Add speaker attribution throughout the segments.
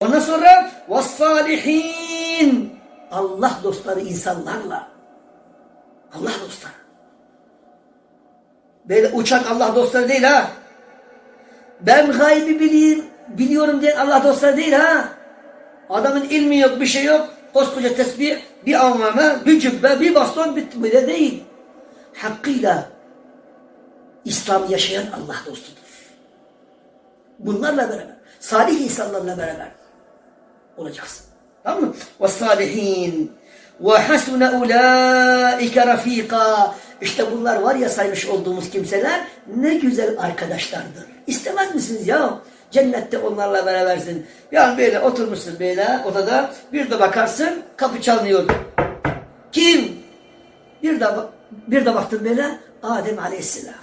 Speaker 1: Ondan sonra vessalihin Allah dostları insanlarla. Allah dostları. Böyle uçak Allah dostları değil ha. Ben gaybi bileyim, biliyorum diyen Allah dostları değil ha. Adamın ilmi yok, bir şey yok. Koskoca tesbih, bir avmame, bir cübbe, bir baston bitti. Böyle değil. Hakkıyla İslam yaşayan Allah dostudur. Bunlarla beraber, salih insanlarla beraber olacağız. Tamam mı? Ve salihin ve hasune ulaike rafika. İşte bunlar var ya saymış olduğumuz kimseler ne güzel arkadaşlardır. İstemez misiniz ya? Cennette onlarla berabersin. Yani böyle oturmuşsun böyle odada bir de bakarsın kapı çalınıyor. Kim? Bir de, bir de baktın böyle Adem aleyhisselam.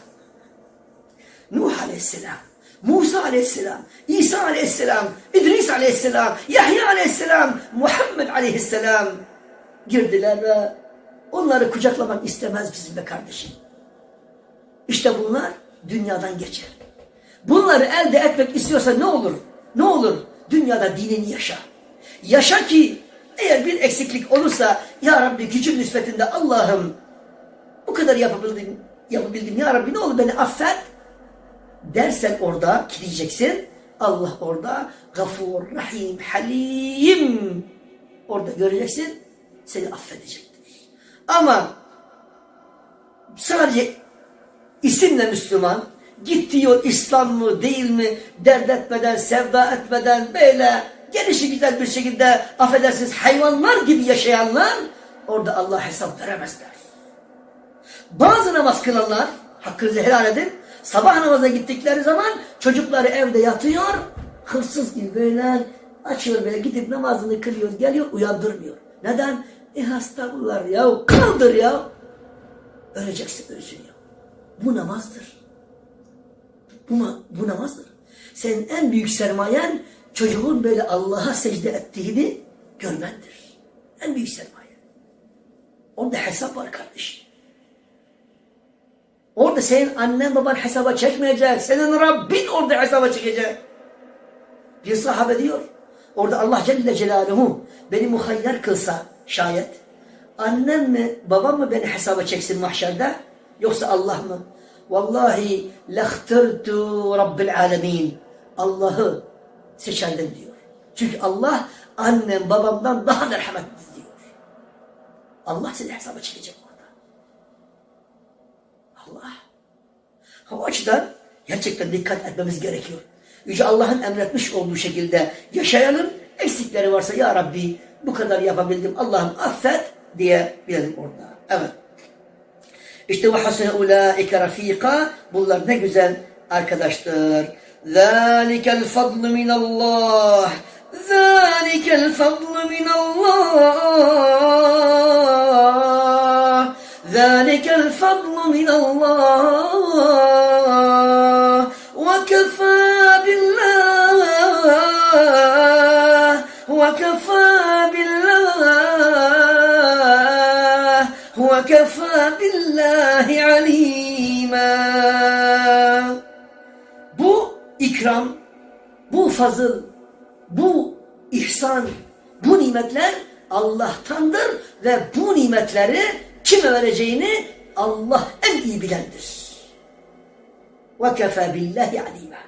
Speaker 1: Nuh aleyhisselam. Musa aleyhisselam. İsa aleyhisselam. Aleyhisselam, Yahya Aleyhisselam, Muhammed Aleyhisselam girdiler ve onları kucaklamak istemez bizim be kardeşim. İşte bunlar dünyadan geçer. Bunları elde etmek istiyorsa ne olur? Ne olur? Dünyada dinini yaşa. Yaşa ki eğer bir eksiklik olursa Ya Rabbi gücüm nispetinde Allah'ım bu kadar yapabildim, yapabildim Ya Rabbi ne olur beni affet dersen orada ki diyeceksin Allah orada gafur, rahim, halim orada göreceksin seni affedecektir. Ama sadece isimle Müslüman gitti yol İslam mı değil mi dert etmeden, sevda etmeden böyle gelişi güzel bir şekilde affedersiniz hayvanlar gibi yaşayanlar orada Allah hesap veremezler. Bazı namaz kılanlar hakkınızı helal edin. Sabah namaza gittikleri zaman çocukları evde yatıyor. Hırsız gibi böyle açıyor böyle gidip namazını kılıyor geliyor uyandırmıyor. Neden? E hasta bunlar ya kaldır ya. Öleceksin ölsün ya. Bu namazdır. Bu, bu namazdır. Senin en büyük sermayen çocuğun böyle Allah'a secde ettiğini görmendir. En büyük sermaye. Orada hesap var kardeşim. Orada senin annen baban hesaba çekmeyecek. Senin Rabbin orada hesaba çekecek. Bir sahabe diyor. Orada Allah Celle Celaluhu beni muhayyer kılsa şayet. Annem mi babam mı beni hesaba çeksin mahşerde? Yoksa Allah mı? Vallahi lehtırtu Rabbil alemin. Allah'ı seçerdim diyor. Çünkü Allah annem babamdan daha merhametli diyor. Allah seni hesaba çekecek orada. Allah. O açıdan gerçekten dikkat etmemiz gerekiyor. Yüce Allah'ın emretmiş olduğu şekilde yaşayalım. Eksikleri varsa ya Rabbi bu kadar yapabildim Allah'ım affet diye bilelim orada. Evet. İşte ve hasene ulaike rafika bunlar ne güzel arkadaştır. Zalikel fadlu minallah. Zalikel fadlu minallah. Zalikel fadlu minallah. وكفى بالله وكفى بالله وكفى بالله عليما Bu ikram, bu fazıl, bu ihsan, bu nimetler Allah'tandır ve bu nimetleri kime vereceğini Allah en iyi bilendir. وَكَفَى بِاللّٰهِ عَلِيمًا